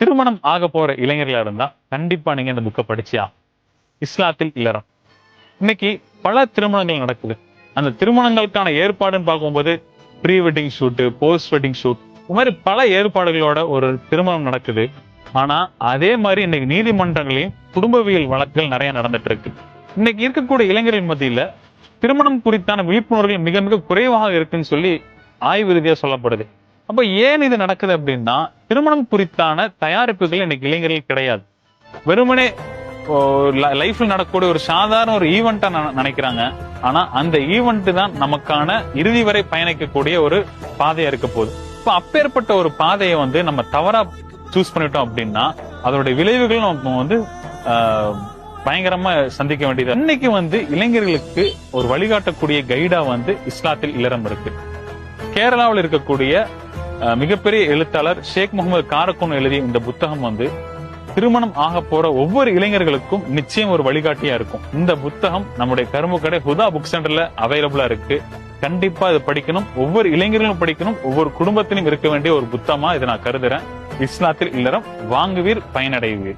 திருமணம் ஆக போற இளைஞர்களா இருந்தா கண்டிப்பா நீங்க இந்த புக்கை படிச்சியா? இஸ்லாத்தில் இல்லறம். இன்னைக்கு பல திருமணங்கள் நடக்குது. அந்த திருமணங்களுக்கான ஏற்பாடுன்னு பார்க்கும்போது pre wedding shoot post wedding shoot இது மாதிரி பல ஏற்பாடுகளோட ஒரு திருமணம் நடக்குது. ஆனா அதே மாதிரி இன்னைக்கு நீதிமன்றங்களையும் குடும்பவியல் வழக்குகள் நிறைய நடந்துட்டு இருக்கு இன்னைக்கு இருக்கக்கூடிய இளைஞர்கள் மத்தியில திருமணம் குறித்தான விழிப்புணர்வுகள் மிக மிக குறைவாக இருக்குன்னு சொல்லி ஆய்வு ரீதியாக சொல்லப்படுது. அப்போ ஏன் இது நடக்குது அப்படின்னா திருமணம் குறித்தான தயாரிப்புகள் இன்னைக்கு இளைஞர்கள் கிடையாது. வெறுமனே லைஃப்ல நடக்கக்கூடிய ஒரு சாதாரண ஒரு ஈவெண்டா நினைக்கிறாங்க. ஆனா அந்த ஈவெண்ட் தான் நமக்கான இறுதி வரை பயணிக்கக்கூடிய ஒரு பாதையா இருக்க போகுது. இப்ப அப்பேற்பட்ட ஒரு பாதையை வந்து நம்ம தவறா சூஸ் பண்ணிட்டோம் அப்படின்னா அதோட விளைவுகள் நம்ம வந்து ஆஹ், பயங்கரமா சந்திக்க வேண்டியது இன்னைக்கு வந்து இளைஞர்களுக்கு ஒரு வழிகாட்டக்கூடிய கைடா வந்து இஸ்லாத்தில் இளரம் இருக்கு. கேரளாவில் இருக்கக்கூடிய மிகப்பெரிய எழுத்தாளர் ஷேக் முகமது காரக்குன் எழுதிய இந்த புத்தகம் வந்து திருமணம் ஆக போற ஒவ்வொரு இளைஞர்களுக்கும் நிச்சயம் ஒரு வழிகாட்டியா இருக்கும். இந்த புத்தகம் நம்முடைய கரும்பு கடை ஹுதா புக் சென்டர்ல அவைலபிளா இருக்கு. கண்டிப்பா இதை படிக்கணும். ஒவ்வொரு இளைஞர்களும் படிக்கணும். ஒவ்வொரு குடும்பத்திலும் இருக்க வேண்டிய ஒரு புத்தகமா இதை நான் கருதுறேன். இஸ்லாத்தில் இல்லறம் வாங்குவீர் பயனடைவீர்.